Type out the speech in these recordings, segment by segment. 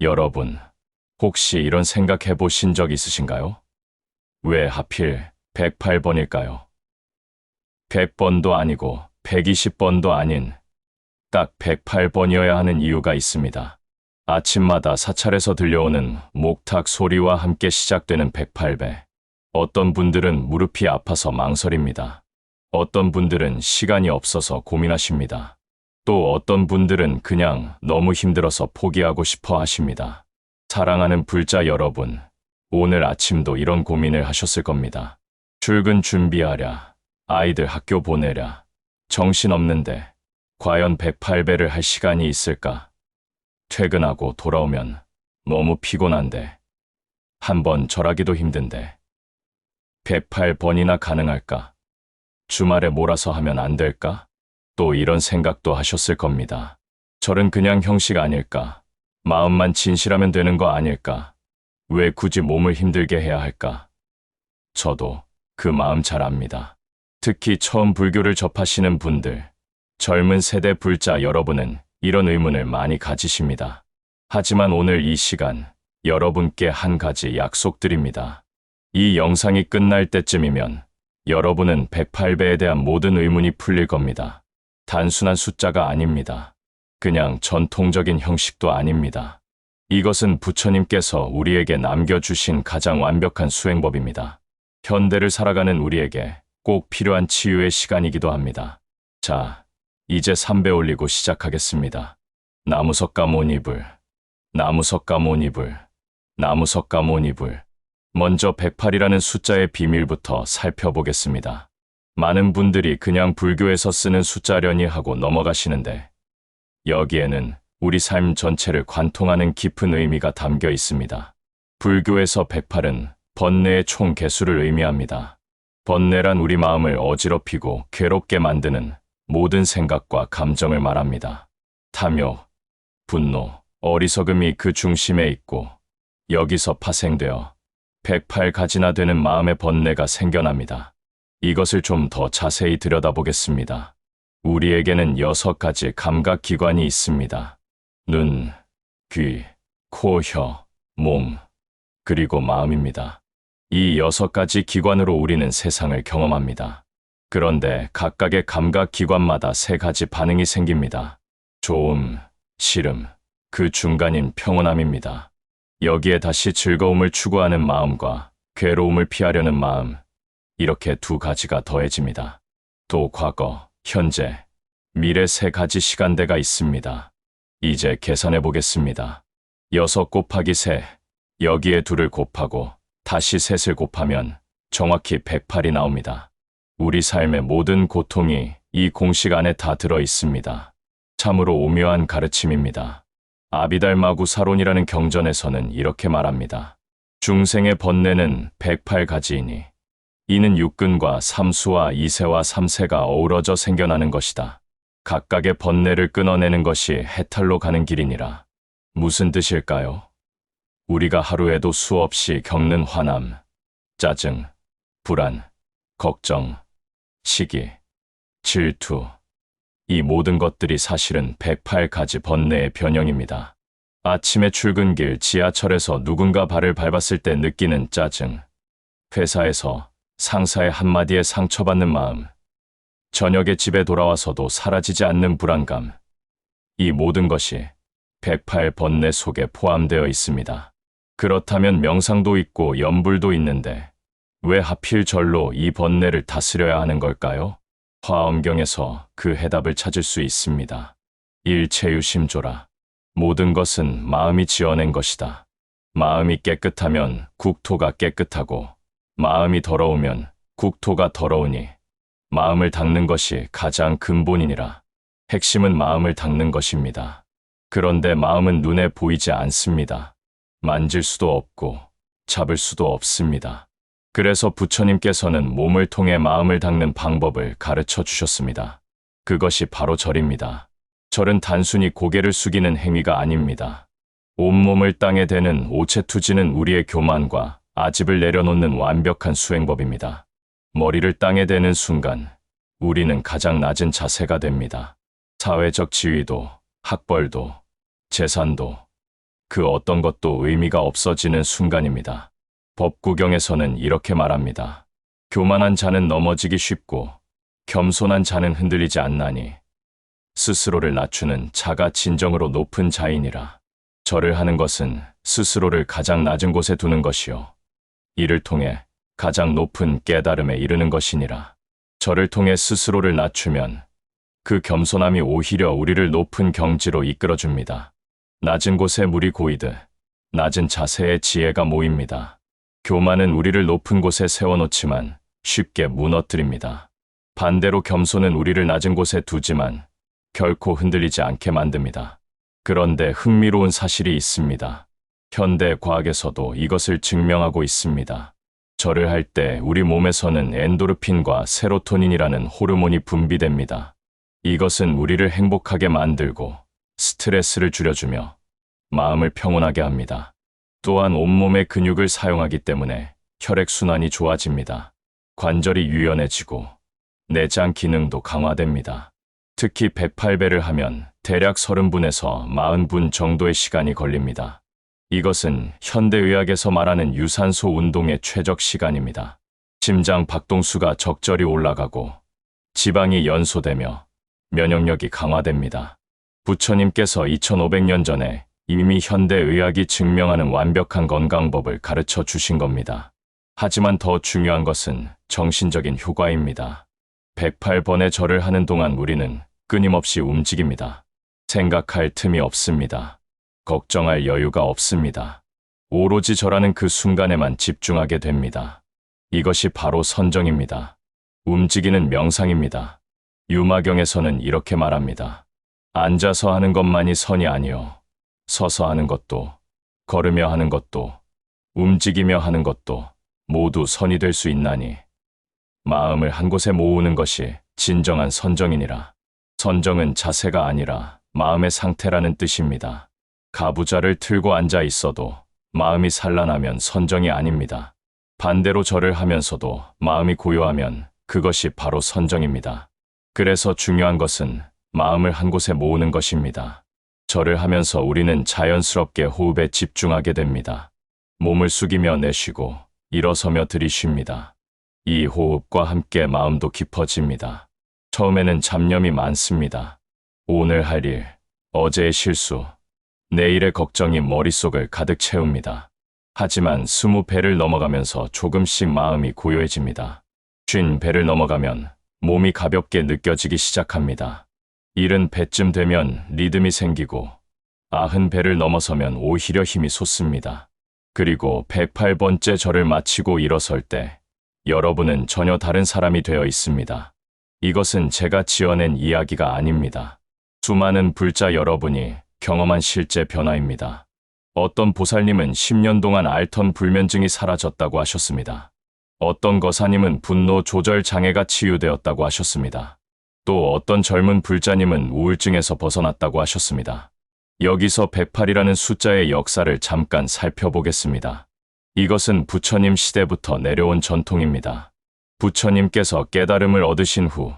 여러분, 혹시 이런 생각해 보신 적 있으신가요? 왜 하필 108번일까요? 100번도 아니고 120번도 아닌 딱 108번이어야 하는 이유가 있습니다. 아침마다 사찰에서 들려오는 목탁 소리와 함께 시작되는 108배. 어떤 분들은 무릎이 아파서 망설입니다. 어떤 분들은 시간이 없어서 고민하십니다. 또 어떤 분들은 그냥 너무 힘들어서 포기하고 싶어 하십니다. 사랑하는 불자 여러분, 오늘 아침도 이런 고민을 하셨을 겁니다. 출근 준비하랴, 아이들 학교 보내랴, 정신없는데, 과연 108배를 할 시간이 있을까? 퇴근하고 돌아오면 너무 피곤한데, 한번 절하기도 힘든데, 108번이나 가능할까? 주말에 몰아서 하면 안 될까? 또 이런 생각도 하셨을 겁니다. 절은 그냥 형식 아닐까? 마음만 진실하면 되는 거 아닐까? 왜 굳이 몸을 힘들게 해야 할까? 저도 그 마음 잘 압니다. 특히 처음 불교를 접하시는 분들, 젊은 세대 불자 여러분은 이런 의문을 많이 가지십니다. 하지만 오늘 이 시간 여러분께 한 가지 약속드립니다. 이 영상이 끝날 때쯤이면 여러분은 108배에 대한 모든 의문이 풀릴 겁니다. 단순한 숫자가 아닙니다. 그냥 전통적인 형식도 아닙니다. 이것은 부처님께서 우리에게 남겨주신 가장 완벽한 수행법입니다. 현대를 살아가는 우리에게 꼭 필요한 치유의 시간이기도 합니다. 자, 이제 3배 올리고 시작하겠습니다. 나무석가모니불, 나무석가모니불, 나무석가모니불. 먼저 108이라는 숫자의 비밀부터 살펴보겠습니다. 많은 분들이 그냥 불교에서 쓰는 숫자려니 하고 넘어가시는데 여기에는 우리 삶 전체를 관통하는 깊은 의미가 담겨 있습니다. 불교에서 108은 번뇌의 총 개수를 의미합니다. 번뇌란 우리 마음을 어지럽히고 괴롭게 만드는 모든 생각과 감정을 말합니다. 탐욕, 분노, 어리석음이 그 중심에 있고 여기서 파생되어 108가지나 되는 마음의 번뇌가 생겨납니다. 이것을 좀 더 자세히 들여다보겠습니다. 우리에게는 여섯 가지 감각 기관이 있습니다. 눈, 귀, 코, 혀, 몸, 그리고 마음입니다. 이 여섯 가지 기관으로 우리는 세상을 경험합니다. 그런데 각각의 감각 기관마다 세 가지 반응이 생깁니다. 좋음, 싫음, 그 중간인 평온함입니다. 여기에 다시 즐거움을 추구하는 마음과 괴로움을 피하려는 마음, 이렇게 두 가지가 더해집니다. 또 과거, 현재, 미래 세 가지 시간대가 있습니다. 이제 계산해 보겠습니다. 6 곱하기 3, 여기에 둘을 곱하고 다시 셋을 곱하면 정확히 108이 나옵니다. 우리 삶의 모든 고통이 이 공식 안에 다 들어 있습니다. 참으로 오묘한 가르침입니다. 아비달 마구 사론이라는 경전에서는 이렇게 말합니다. 중생의 번뇌는 108가지이니 이는 육근과 삼수와 이세와 삼세가 어우러져 생겨나는 것이다. 각각의 번뇌를 끊어내는 것이 해탈로 가는 길이니라. 무슨 뜻일까요? 우리가 하루에도 수없이 겪는 화남, 짜증, 불안, 걱정, 시기, 질투, 이 모든 것들이 사실은 108가지 번뇌의 변형입니다. 아침에 출근길 지하철에서 누군가 발을 밟았을 때 느끼는 짜증, 회사에서 상사의 한마디에 상처받는 마음, 저녁에 집에 돌아와서도 사라지지 않는 불안감, 이 모든 것이 108 번뇌 속에 포함되어 있습니다. 그렇다면 명상도 있고 염불도 있는데 왜 하필 절로 이 번뇌를 다스려야 하는 걸까요? 화엄경에서 그 해답을 찾을 수 있습니다. 일체유심조라. 모든 것은 마음이 지어낸 것이다. 마음이 깨끗하면 국토가 깨끗하고 마음이 더러우면 국토가 더러우니 마음을 닦는 것이 가장 근본이니라. 핵심은 마음을 닦는 것입니다. 그런데 마음은 눈에 보이지 않습니다. 만질 수도 없고 잡을 수도 없습니다. 그래서 부처님께서는 몸을 통해 마음을 닦는 방법을 가르쳐 주셨습니다. 그것이 바로 절입니다. 절은 단순히 고개를 숙이는 행위가 아닙니다. 온몸을 땅에 대는 오체투지는 우리의 교만과 아집을 내려놓는 완벽한 수행법입니다. 머리를 땅에 대는 순간 우리는 가장 낮은 자세가 됩니다. 사회적 지위도, 학벌도, 재산도, 그 어떤 것도 의미가 없어지는 순간입니다. 법구경에서는 이렇게 말합니다. 교만한 자는 넘어지기 쉽고 겸손한 자는 흔들리지 않나니 스스로를 낮추는 자가 진정으로 높은 자이니라. 절을 하는 것은 스스로를 가장 낮은 곳에 두는 것이요. 이를 통해 가장 높은 깨달음에 이르는 것이니라. 절을 통해 스스로를 낮추면 그 겸손함이 오히려 우리를 높은 경지로 이끌어줍니다. 낮은 곳에 물이 고이듯 낮은 자세에 지혜가 모입니다. 교만은 우리를 높은 곳에 세워놓지만 쉽게 무너뜨립니다. 반대로 겸손은 우리를 낮은 곳에 두지만 결코 흔들리지 않게 만듭니다. 그런데 흥미로운 사실이 있습니다. 현대 과학에서도 이것을 증명하고 있습니다. 절을 할 때 우리 몸에서는 엔도르핀과 세로토닌이라는 호르몬이 분비됩니다. 이것은 우리를 행복하게 만들고 스트레스를 줄여주며 마음을 평온하게 합니다. 또한 온몸의 근육을 사용하기 때문에 혈액순환이 좋아집니다. 관절이 유연해지고 내장 기능도 강화됩니다. 특히 108배를 하면 대략 30분에서 40분 정도의 시간이 걸립니다. 이것은 현대의학에서 말하는 유산소 운동의 최적 시간입니다. 심장 박동수가 적절히 올라가고 지방이 연소되며 면역력이 강화됩니다. 부처님께서 2500년 전에 이미 현대의학이 증명하는 완벽한 건강법을 가르쳐 주신 겁니다. 하지만 더 중요한 것은 정신적인 효과입니다. 108번의 절을 하는 동안 우리는 끊임없이 움직입니다. 생각할 틈이 없습니다. 걱정할 여유가 없습니다. 오로지 절하는 그 순간에만 집중하게 됩니다. 이것이 바로 선정입니다. 움직이는 명상입니다. 유마경에서는 이렇게 말합니다. 앉아서 하는 것만이 선이 아니요. 서서 하는 것도, 걸으며 하는 것도, 움직이며 하는 것도 모두 선이 될 수 있나니 마음을 한 곳에 모으는 것이 진정한 선정이니라. 선정은 자세가 아니라 마음의 상태라는 뜻입니다. 가부좌를 틀고 앉아 있어도 마음이 산란하면 선정이 아닙니다. 반대로 절을 하면서도 마음이 고요하면 그것이 바로 선정입니다. 그래서 중요한 것은 마음을 한 곳에 모으는 것입니다. 절을 하면서 우리는 자연스럽게 호흡에 집중하게 됩니다. 몸을 숙이며 내쉬고 일어서며 들이쉽니다. 이 호흡과 함께 마음도 깊어집니다. 처음에는 잡념이 많습니다. 오늘 할 일, 어제의 실수, 내일의 걱정이 머릿속을 가득 채웁니다. 하지만 스무 배를 넘어가면서 조금씩 마음이 고요해집니다. 쉰 배를 넘어가면 몸이 가볍게 느껴지기 시작합니다. 일흔 배쯤 되면 리듬이 생기고 아흔 배를 넘어서면 오히려 힘이 솟습니다. 그리고 108번째 절을 마치고 일어설 때 여러분은 전혀 다른 사람이 되어 있습니다. 이것은 제가 지어낸 이야기가 아닙니다. 수많은 불자 여러분이 경험한 실제 변화입니다. 어떤 보살님은 10년 동안 앓던 불면증이 사라졌다고 하셨습니다. 어떤 거사님은 분노 조절 장애가 치유되었다고 하셨습니다. 또 어떤 젊은 불자님은 우울증에서 벗어났다고 하셨습니다. 여기서 108이라는 숫자의 역사를 잠깐 살펴보겠습니다. 이것은 부처님 시대부터 내려온 전통입니다. 부처님께서 깨달음을 얻으신 후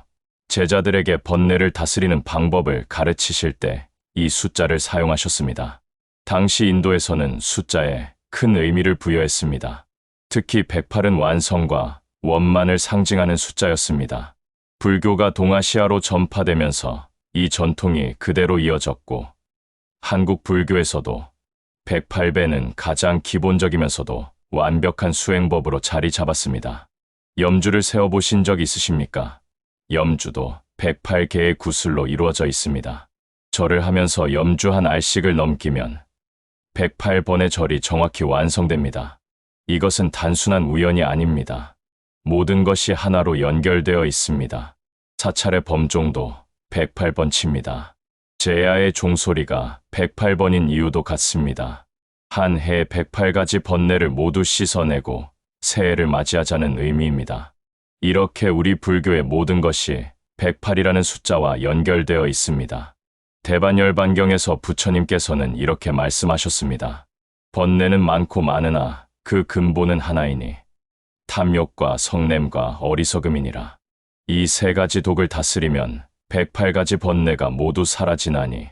제자들에게 번뇌를 다스리는 방법을 가르치실 때 이 숫자를 사용하셨습니다. 당시 인도에서는 숫자에 큰 의미를 부여했습니다. 특히 108은 완성과 원만을 상징하는 숫자였습니다. 불교가 동아시아로 전파되면서 이 전통이 그대로 이어졌고 한국 불교에서도 108배는 가장 기본적이면서도 완벽한 수행법으로 자리 잡았습니다. 염주를 세어보신 적 있으십니까? 염주도 108개의 구슬로 이루어져 있습니다. 절을 하면서 염주 한 알씩을 넘기면 108번의 절이 정확히 완성됩니다. 이것은 단순한 우연이 아닙니다. 모든 것이 하나로 연결되어 있습니다. 사찰의 범종도 108번 칩니다. 제야의 종소리가 108번인 이유도 같습니다. 한 해에 108가지 번뇌를 모두 씻어내고 새해를 맞이하자는 의미입니다. 이렇게 우리 불교의 모든 것이 108이라는 숫자와 연결되어 있습니다. 대반열 반경에서 부처님께서는 이렇게 말씀하셨습니다. 번뇌는 많고 많으나 그 근본은 하나이니 탐욕과 성냄과 어리석음이니라. 이 세 가지 독을 다스리면 108가지 번뇌가 모두 사라지나니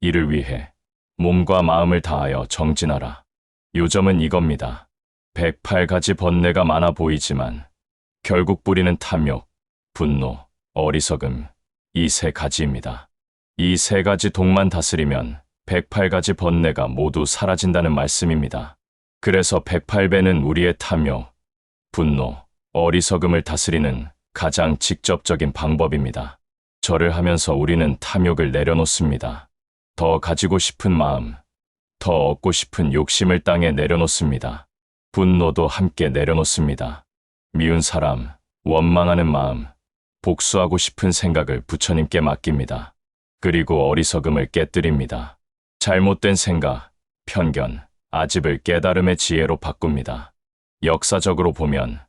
이를 위해 몸과 마음을 다하여 정진하라. 요점은 이겁니다. 108가지 번뇌가 많아 보이지만 결국 뿌리는 탐욕, 분노, 어리석음 이 세 가지입니다. 이 세 가지 독만 다스리면 108가지 번뇌가 모두 사라진다는 말씀입니다. 그래서 108배는 우리의 탐욕, 분노, 어리석음을 다스리는 가장 직접적인 방법입니다. 절을 하면서 우리는 탐욕을 내려놓습니다. 더 가지고 싶은 마음, 더 얻고 싶은 욕심을 땅에 내려놓습니다. 분노도 함께 내려놓습니다. 미운 사람, 원망하는 마음, 복수하고 싶은 생각을 부처님께 맡깁니다. 그리고 어리석음을 깨뜨립니다. 잘못된 생각, 편견, 아집을 깨달음의 지혜로 바꿉니다. 역사적으로 보면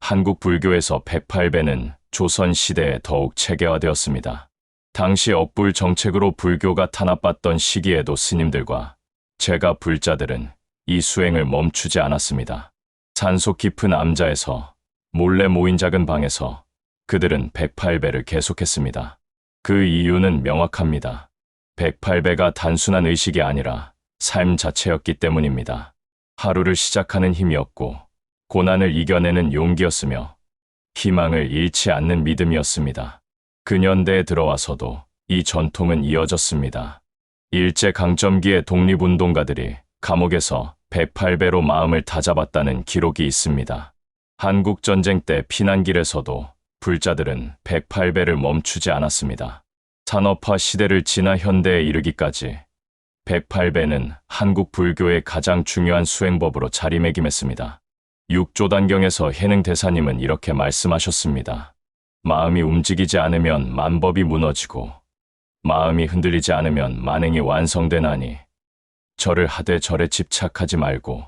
한국 불교에서 108배는 조선 시대에 더욱 체계화되었습니다. 당시 업불 정책으로 불교가 탄압받던 시기에도 스님들과 제가 불자들은 이 수행을 멈추지 않았습니다. 산속 깊은 암자에서 몰래 모인 작은 방에서 그들은 108배를 계속했습니다. 그 이유는 명확합니다. 108배가 단순한 의식이 아니라 삶 자체였기 때문입니다. 하루를 시작하는 힘이었고 고난을 이겨내는 용기였으며 희망을 잃지 않는 믿음이었습니다. 근현대에 들어와서도 이 전통은 이어졌습니다. 일제강점기의 독립운동가들이 감옥에서 108배로 마음을 다잡았다는 기록이 있습니다. 한국전쟁 때 피난길에서도 불자들은 108배를 멈추지 않았습니다. 산업화 시대를 지나 현대에 이르기까지 108배는 한국 불교의 가장 중요한 수행법으로 자리매김했습니다. 6조단경에서 해능 대사님은 이렇게 말씀하셨습니다. 마음이 움직이지 않으면 만법이 무너지고 마음이 흔들리지 않으면 만행이 완성되나니 절을 하되 절에 집착하지 말고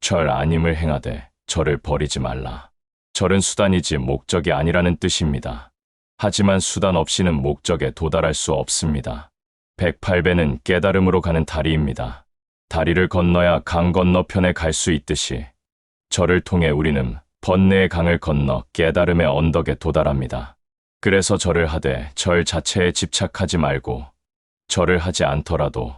절 아님을 행하되 절을 버리지 말라. 절은 수단이지 목적이 아니라는 뜻입니다. 하지만 수단 없이는 목적에 도달할 수 없습니다. 108배는 깨달음으로 가는 다리입니다. 다리를 건너야 강 건너편에 갈 수 있듯이 절을 통해 우리는 번뇌의 강을 건너 깨달음의 언덕에 도달합니다. 그래서 절을 하되 절 자체에 집착하지 말고 절을 하지 않더라도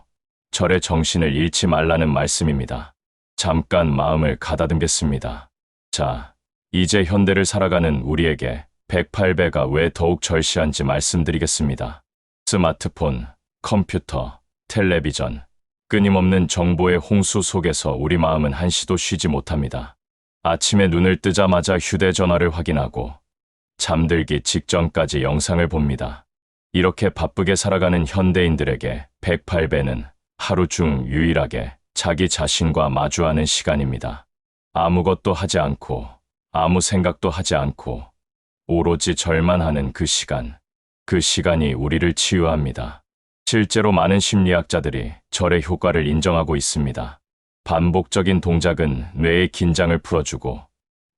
절의 정신을 잃지 말라는 말씀입니다. 잠깐 마음을 가다듬겠습니다. 자, 이제 현대를 살아가는 우리에게 108배가 왜 더욱 절실한지 말씀드리겠습니다. 스마트폰, 컴퓨터, 텔레비전, 끊임없는 정보의 홍수 속에서 우리 마음은 한시도 쉬지 못합니다. 아침에 눈을 뜨자마자 휴대전화를 확인하고 잠들기 직전까지 영상을 봅니다. 이렇게 바쁘게 살아가는 현대인들에게 108배는 하루 중 유일하게 자기 자신과 마주하는 시간입니다. 아무것도 하지 않고 아무 생각도 하지 않고 오로지 절만 하는 그 시간. 그 시간이 우리를 치유합니다. 실제로 많은 심리학자들이 절의 효과를 인정하고 있습니다. 반복적인 동작은 뇌의 긴장을 풀어주고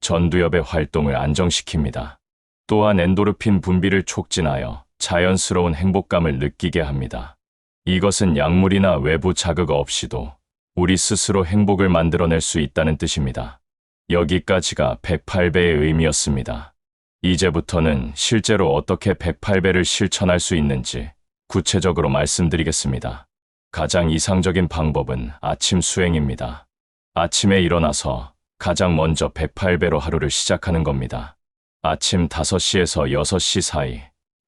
전두엽의 활동을 안정시킵니다. 또한 엔도르핀 분비를 촉진하여 자연스러운 행복감을 느끼게 합니다. 이것은 약물이나 외부 자극 없이도 우리 스스로 행복을 만들어낼 수 있다는 뜻입니다. 여기까지가 108배의 의미였습니다. 이제부터는 실제로 어떻게 108배를 실천할 수 있는지 구체적으로 말씀드리겠습니다. 가장 이상적인 방법은 아침 수행입니다. 아침에 일어나서 가장 먼저 108배로 하루를 시작하는 겁니다. 아침 5시에서 6시 사이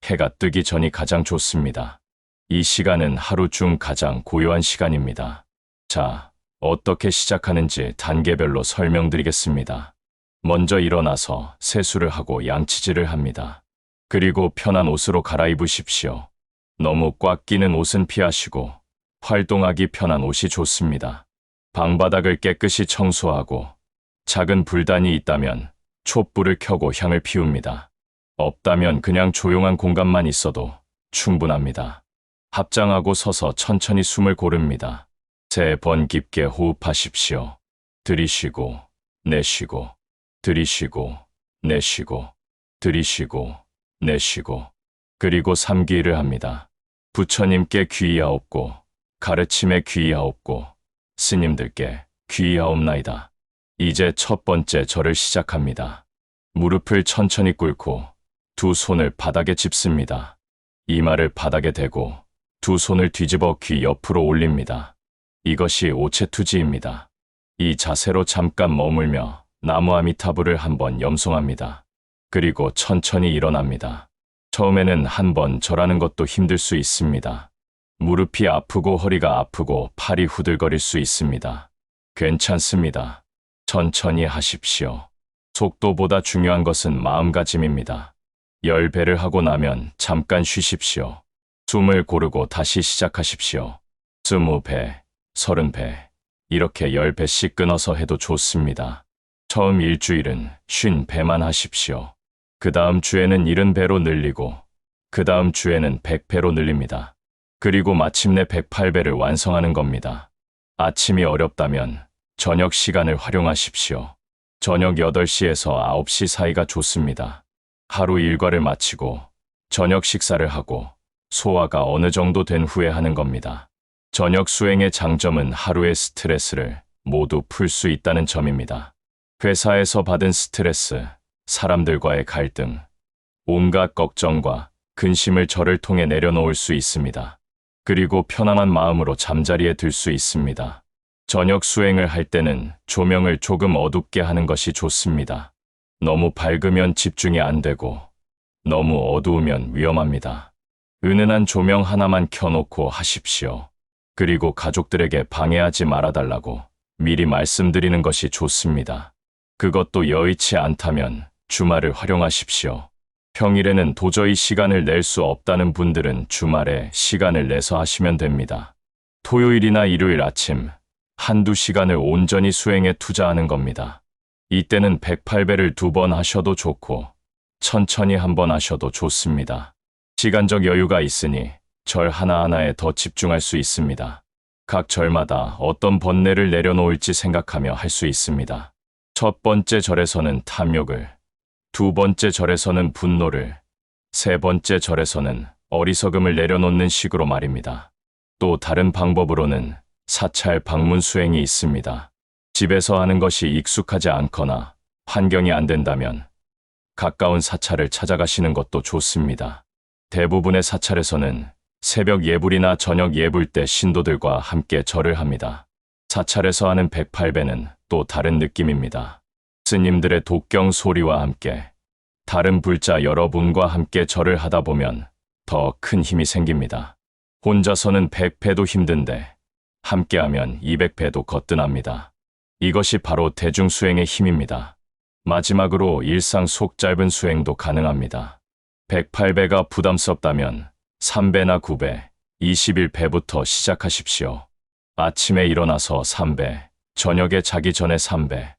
해가 뜨기 전이 가장 좋습니다. 이 시간은 하루 중 가장 고요한 시간입니다. 자, 어떻게 시작하는지 단계별로 설명드리겠습니다. 먼저 일어나서 세수를 하고 양치질을 합니다. 그리고 편한 옷으로 갈아입으십시오. 너무 꽉 끼는 옷은 피하시고 활동하기 편한 옷이 좋습니다. 방바닥을 깨끗이 청소하고 작은 불단이 있다면 촛불을 켜고 향을 피웁니다. 없다면 그냥 조용한 공간만 있어도 충분합니다. 합장하고 서서 천천히 숨을 고릅니다. 세 번 깊게 호흡하십시오. 들이쉬고, 내쉬고, 들이쉬고, 내쉬고, 들이쉬고, 내쉬고, 그리고 삼기를 합니다. 부처님께 귀의하옵고, 가르침에 귀의하옵고, 스님들께 귀의하옵나이다. 이제 첫 번째 절을 시작합니다. 무릎을 천천히 꿇고 두 손을 바닥에 짚습니다. 이마를 바닥에 대고 두 손을 뒤집어 귀 옆으로 올립니다. 이것이 오체투지입니다. 이 자세로 잠깐 머물며 나무 아미타불을 한번 염송합니다. 그리고 천천히 일어납니다. 처음에는 한번 절하는 것도 힘들 수 있습니다. 무릎이 아프고 허리가 아프고 팔이 후들거릴 수 있습니다. 괜찮습니다. 천천히 하십시오. 속도보다 중요한 것은 마음가짐입니다. 열 배를 하고 나면 잠깐 쉬십시오. 숨을 고르고 다시 시작하십시오. 스무 배, 서른 배, 이렇게 열 배씩 끊어서 해도 좋습니다. 처음 일주일은 쉰 배만 하십시오. 그 다음 주에는 일흔 배로 늘리고, 그 다음 주에는 백 배로 늘립니다. 그리고 마침내 108배를 완성하는 겁니다. 아침이 어렵다면 저녁 시간을 활용하십시오. 저녁 8시에서 9시 사이가 좋습니다. 하루 일과를 마치고 저녁 식사를 하고 소화가 어느 정도 된 후에 하는 겁니다. 저녁 수행의 장점은 하루의 스트레스를 모두 풀 수 있다는 점입니다. 회사에서 받은 스트레스, 사람들과의 갈등, 온갖 걱정과 근심을 저를 통해 내려놓을 수 있습니다. 그리고 편안한 마음으로 잠자리에 들 수 있습니다. 저녁 수행을 할 때는 조명을 조금 어둡게 하는 것이 좋습니다. 너무 밝으면 집중이 안 되고 너무 어두우면 위험합니다. 은은한 조명 하나만 켜놓고 하십시오. 그리고 가족들에게 방해하지 말아달라고 미리 말씀드리는 것이 좋습니다. 그것도 여의치 않다면 주말을 활용하십시오. 평일에는 도저히 시간을 낼 수 없다는 분들은 주말에 시간을 내서 하시면 됩니다. 토요일이나 일요일 아침 한두 시간을 온전히 수행에 투자하는 겁니다. 이때는 108배를 두 번 하셔도 좋고 천천히 한 번 하셔도 좋습니다. 시간적 여유가 있으니 절 하나하나에 더 집중할 수 있습니다. 각 절마다 어떤 번뇌를 내려놓을지 생각하며 할 수 있습니다. 첫 번째 절에서는 탐욕을, 두 번째 절에서는 분노를, 세 번째 절에서는 어리석음을 내려놓는 식으로 말입니다. 또 다른 방법으로는 사찰 방문 수행이 있습니다. 집에서 하는 것이 익숙하지 않거나 환경이 안 된다면 가까운 사찰을 찾아가시는 것도 좋습니다. 대부분의 사찰에서는 새벽 예불이나 저녁 예불 때 신도들과 함께 절을 합니다. 사찰에서 하는 108배는 또 다른 느낌입니다. 스님들의 독경 소리와 함께 다른 불자 여러분과 함께 절을 하다 보면 더 큰 힘이 생깁니다. 혼자서는 100배도 힘든데 함께하면 200배도 거뜬합니다. 이것이 바로 대중수행의 힘입니다. 마지막으로 일상 속 짧은 수행도 가능합니다. 108배가 부담스럽다면 3배나 9배, 21배부터 시작하십시오. 아침에 일어나서 3배, 저녁에 자기 전에 3배.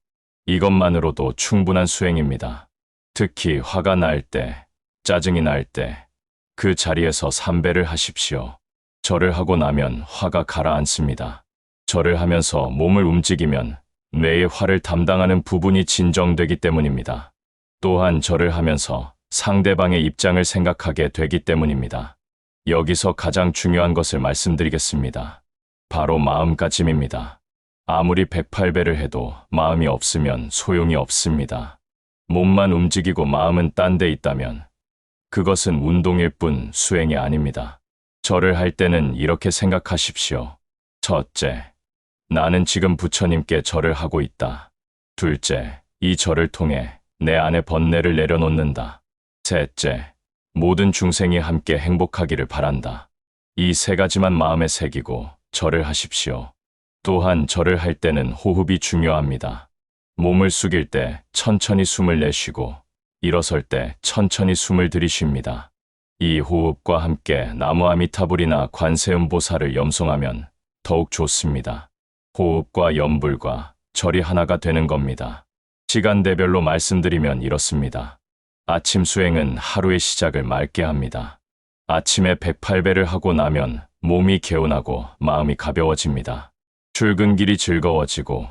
이것만으로도 충분한 수행입니다. 특히 화가 날 때, 짜증이 날 때, 그 자리에서 3배를 하십시오. 절을 하고 나면 화가 가라앉습니다. 절을 하면서 몸을 움직이면 뇌의 화를 담당하는 부분이 진정되기 때문입니다. 또한 절을 하면서 상대방의 입장을 생각하게 되기 때문입니다. 여기서 가장 중요한 것을 말씀드리겠습니다. 바로 마음가짐입니다. 아무리 108배를 해도 마음이 없으면 소용이 없습니다. 몸만 움직이고 마음은 딴 데 있다면 그것은 운동일 뿐 수행이 아닙니다. 절을 할 때는 이렇게 생각하십시오. 첫째, 나는 지금 부처님께 절을 하고 있다. 둘째, 이 절을 통해 내 안의 번뇌를 내려놓는다. 셋째, 모든 중생이 함께 행복하기를 바란다. 이 세 가지만 마음에 새기고 절을 하십시오. 또한 절을 할 때는 호흡이 중요합니다. 몸을 숙일 때 천천히 숨을 내쉬고 일어설 때 천천히 숨을 들이쉽니다. 이 호흡과 함께 나무 아미타불이나 관세음 보살을 염송하면 더욱 좋습니다. 호흡과 염불과 절이 하나가 되는 겁니다. 시간대별로 말씀드리면 이렇습니다. 아침 수행은 하루의 시작을 맑게 합니다. 아침에 108배를 하고 나면 몸이 개운하고 마음이 가벼워집니다. 출근길이 즐거워지고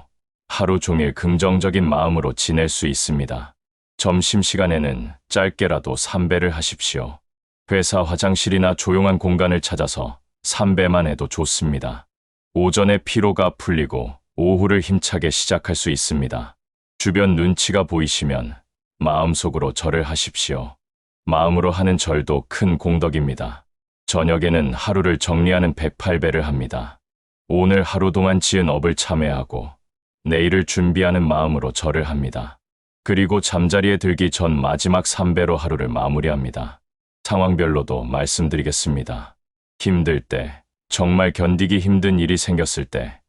하루 종일 긍정적인 마음으로 지낼 수 있습니다. 점심시간에는 짧게라도 3배를 하십시오. 회사 화장실이나 조용한 공간을 찾아서 3배만 해도 좋습니다. 오전에 피로가 풀리고 오후를 힘차게 시작할 수 있습니다. 주변 눈치가 보이시면 마음속으로 절을 하십시오. 마음으로 하는 절도 큰 공덕입니다. 저녁에는 하루를 정리하는 108배를 합니다. 오늘 하루 동안 지은 업을 참회하고 내일을 준비하는 마음으로 절을 합니다. 그리고 잠자리에 들기 전 마지막 3배로 하루를 마무리합니다. 상황별로도 말씀드리겠습니다. 힘들 때, 정말 견디기 힘든 일이 생겼을 때,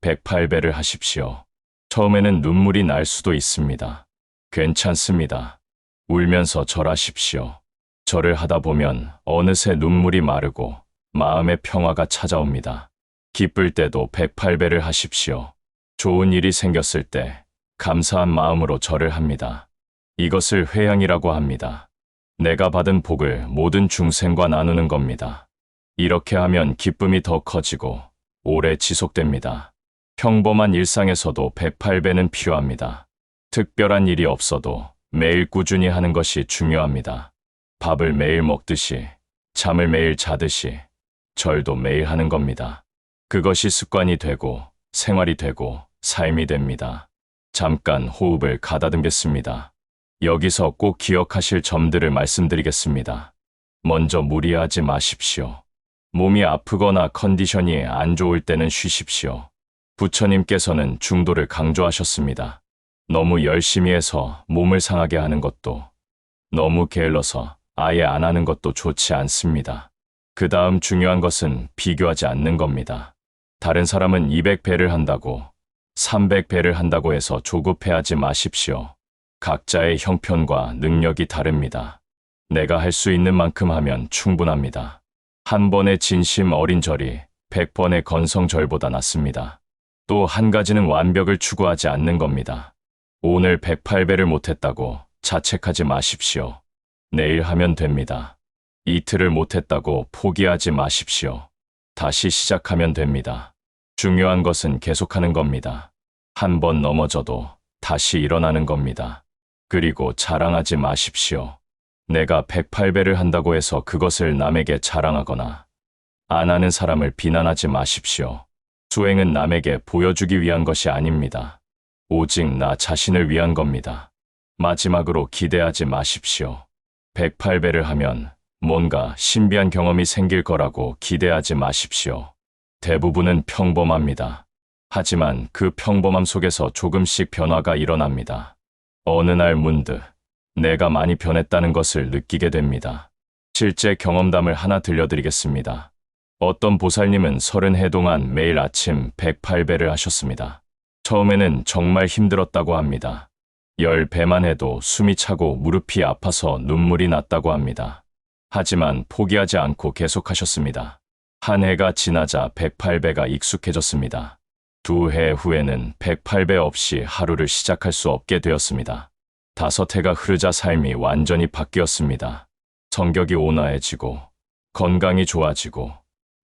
108배를 하십시오. 처음에는 눈물이 날 수도 있습니다. 괜찮습니다. 울면서 절하십시오. 절을 하다 보면 어느새 눈물이 마르고 마음의 평화가 찾아옵니다. 기쁠 때도 108배를 하십시오. 좋은 일이 생겼을 때 감사한 마음으로 절을 합니다. 이것을 회양이라고 합니다. 내가 받은 복을 모든 중생과 나누는 겁니다. 이렇게 하면 기쁨이 더 커지고 오래 지속됩니다. 평범한 일상에서도 108배는 필요합니다. 특별한 일이 없어도 매일 꾸준히 하는 것이 중요합니다. 밥을 매일 먹듯이, 잠을 매일 자듯이, 절도 매일 하는 겁니다. 그것이 습관이 되고, 생활이 되고, 삶이 됩니다. 잠깐 호흡을 가다듬겠습니다. 여기서 꼭 기억하실 점들을 말씀드리겠습니다. 먼저 무리하지 마십시오. 몸이 아프거나 컨디션이 안 좋을 때는 쉬십시오. 부처님께서는 중도를 강조하셨습니다. 너무 열심히 해서 몸을 상하게 하는 것도, 너무 게을러서 아예 안 하는 것도 좋지 않습니다. 그 다음 중요한 것은 비교하지 않는 겁니다. 다른 사람은 200배를 한다고, 300배를 한다고 해서 조급해하지 마십시오. 각자의 형편과 능력이 다릅니다. 내가 할 수 있는 만큼 하면 충분합니다. 한 번의 진심 어린 절이 100번의 건성절보다 낫습니다. 또 한 가지는 완벽을 추구하지 않는 겁니다. 오늘 108배를 못했다고 자책하지 마십시오. 내일 하면 됩니다. 이틀을 못했다고 포기하지 마십시오. 다시 시작하면 됩니다. 중요한 것은 계속하는 겁니다. 한 번 넘어져도 다시 일어나는 겁니다. 그리고 자랑하지 마십시오. 내가 108배를 한다고 해서 그것을 남에게 자랑하거나 안 하는 사람을 비난하지 마십시오. 수행은 남에게 보여주기 위한 것이 아닙니다. 오직 나 자신을 위한 겁니다. 마지막으로 기대하지 마십시오. 108배를 하면 뭔가 신비한 경험이 생길 거라고 기대하지 마십시오. 대부분은 평범합니다. 하지만 그 평범함 속에서 조금씩 변화가 일어납니다. 어느 날 문득 내가 많이 변했다는 것을 느끼게 됩니다. 실제 경험담을 하나 들려드리겠습니다. 어떤 보살님은 서른 해 동안 매일 아침 108배를 하셨습니다. 처음에는 정말 힘들었다고 합니다. 열 배만 해도 숨이 차고 무릎이 아파서 눈물이 났다고 합니다. 하지만 포기하지 않고 계속하셨습니다. 한 해가 지나자 108배가 익숙해졌습니다. 두 해 후에는 108배 없이 하루를 시작할 수 없게 되었습니다. 다섯 해가 흐르자 삶이 완전히 바뀌었습니다. 성격이 온화해지고, 건강이 좋아지고,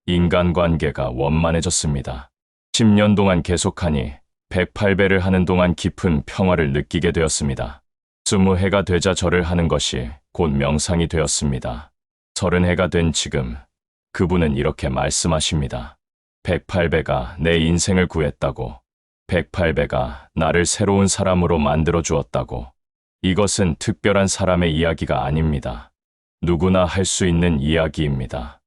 인간관계가 원만해졌습니다. 10년 동안 계속하니 108배를 하는 동안 깊은 평화를 느끼게 되었습니다. 20해가 되자 절을 하는 것이 곧 명상이 되었습니다. 30해가 된 지금 그분은 이렇게 말씀하십니다. 108배가 내 인생을 구했다고, 108배가 나를 새로운 사람으로 만들어 주었다고, 이것은 특별한 사람의 이야기가 아닙니다. 누구나 할 수 있는 이야기입니다.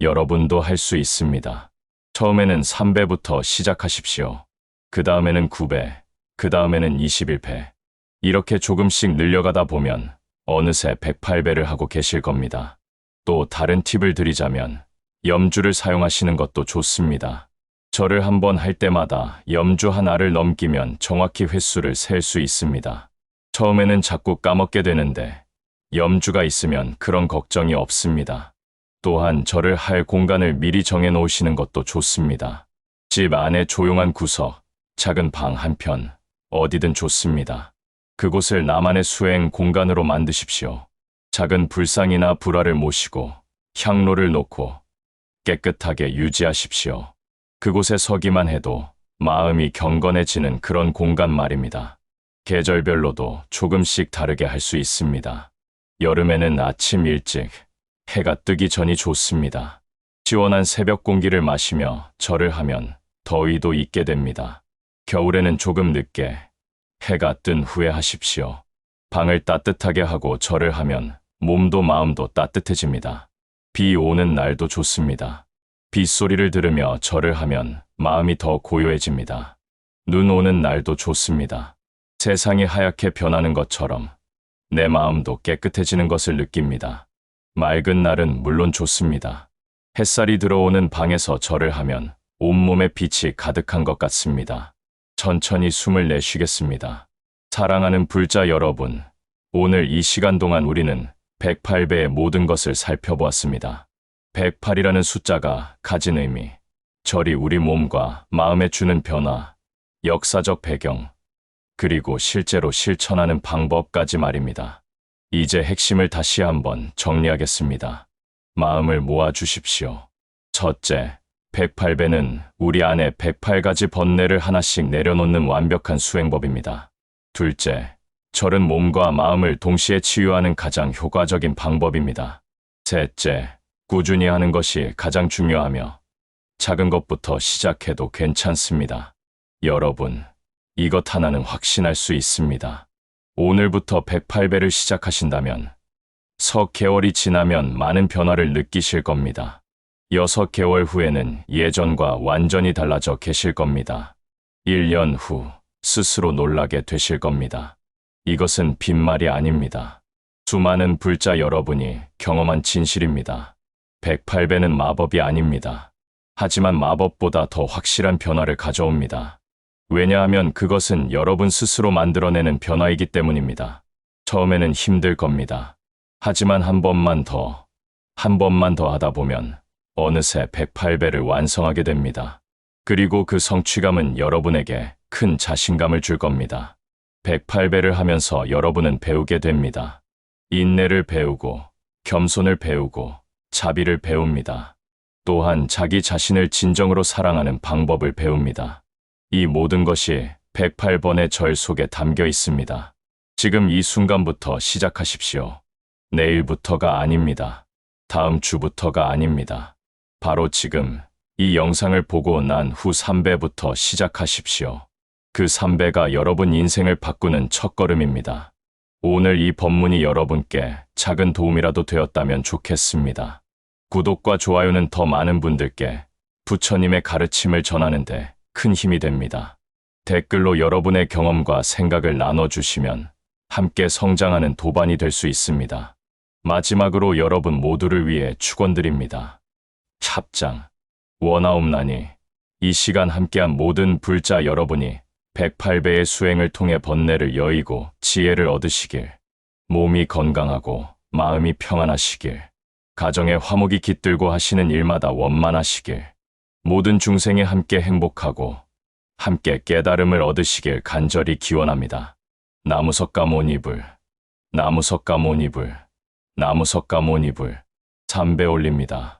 여러분도 할 수 있습니다. 처음에는 3배부터 시작하십시오. 그 다음에는 9배, 그 다음에는 21배. 이렇게 조금씩 늘려가다 보면 어느새 108배를 하고 계실 겁니다. 또 다른 팁을 드리자면 염주를 사용하시는 것도 좋습니다. 절을 한 번 할 때마다 염주 하나를 넘기면 정확히 횟수를 셀 수 있습니다. 처음에는 자꾸 까먹게 되는데 염주가 있으면 그런 걱정이 없습니다. 또한 절을 할 공간을 미리 정해 놓으시는 것도 좋습니다. 집 안에 조용한 구석, 작은 방 한편, 어디든 좋습니다. 그곳을 나만의 수행 공간으로 만드십시오. 작은 불상이나 불화를 모시고 향로를 놓고 깨끗하게 유지하십시오. 그곳에 서기만 해도 마음이 경건해지는 그런 공간 말입니다. 계절별로도 조금씩 다르게 할 수 있습니다. 여름에는 아침 일찍 해가 뜨기 전이 좋습니다. 시원한 새벽 공기를 마시며 절을 하면 더위도 잊게 됩니다. 겨울에는 조금 늦게 해가 뜬 후에 하십시오. 방을 따뜻하게 하고 절을 하면 몸도 마음도 따뜻해집니다. 비 오는 날도 좋습니다. 빗소리를 들으며 절을 하면 마음이 더 고요해집니다. 눈 오는 날도 좋습니다. 세상이 하얗게 변하는 것처럼 내 마음도 깨끗해지는 것을 느낍니다. 맑은 날은 물론 좋습니다. 햇살이 들어오는 방에서 절을 하면 온몸에 빛이 가득한 것 같습니다. 천천히 숨을 내쉬겠습니다. 사랑하는 불자 여러분, 오늘 이 시간 동안 우리는 108배의 모든 것을 살펴보았습니다. 108이라는 숫자가 가진 의미, 절이 우리 몸과 마음에 주는 변화, 역사적 배경, 그리고 실제로 실천하는 방법까지 말입니다. 이제 핵심을 다시 한번 정리하겠습니다. 마음을 모아 주십시오. 첫째, 108배는 우리 안에 108가지 번뇌를 하나씩 내려놓는 완벽한 수행법입니다. 둘째, 절은 몸과 마음을 동시에 치유하는 가장 효과적인 방법입니다. 셋째, 꾸준히 하는 것이 가장 중요하며 작은 것부터 시작해도 괜찮습니다. 여러분, 이것 하나는 확신할 수 있습니다. 오늘부터 108배를 시작하신다면 석 개월이 지나면 많은 변화를 느끼실 겁니다. 여섯 개월 후에는 예전과 완전히 달라져 계실 겁니다. 1년 후 스스로 놀라게 되실 겁니다. 이것은 빈말이 아닙니다. 수많은 불자 여러분이 경험한 진실입니다. 108배는 마법이 아닙니다. 하지만 마법보다 더 확실한 변화를 가져옵니다. 왜냐하면 그것은 여러분 스스로 만들어내는 변화이기 때문입니다. 처음에는 힘들 겁니다. 하지만 한 번만 더, 한 번만 더 하다 보면 어느새 108배를 완성하게 됩니다. 그리고 그 성취감은 여러분에게 큰 자신감을 줄 겁니다. 108배를 하면서 여러분은 배우게 됩니다. 인내를 배우고, 겸손을 배우고, 자비를 배웁니다. 또한 자기 자신을 진정으로 사랑하는 방법을 배웁니다. 이 모든 것이 108번의 절 속에 담겨 있습니다. 지금 이 순간부터 시작하십시오. 내일부터가 아닙니다. 다음 주부터가 아닙니다. 바로 지금 이 영상을 보고 난 후 3배부터 시작하십시오. 그 3배가 여러분 인생을 바꾸는 첫걸음입니다. 오늘 이 법문이 여러분께 작은 도움이라도 되었다면 좋겠습니다. 구독과 좋아요는 더 많은 분들께 부처님의 가르침을 전하는데 큰 힘이 됩니다. 댓글로 여러분의 경험과 생각을 나눠주시면 함께 성장하는 도반이 될 수 있습니다. 마지막으로 여러분 모두를 위해 축원드립니다. 찹장, 원하옵나니 이 시간 함께한 모든 불자 여러분이 108배의 수행을 통해 번뇌를 여의고 지혜를 얻으시길, 몸이 건강하고 마음이 평안하시길, 가정에 화목이 깃들고 하시는 일마다 원만하시길, 모든 중생이 함께 행복하고 함께 깨달음을 얻으시길 간절히 기원합니다. 나무석가 모니불, 나무석가 모니불, 나무석가 모니불, 3배 올립니다.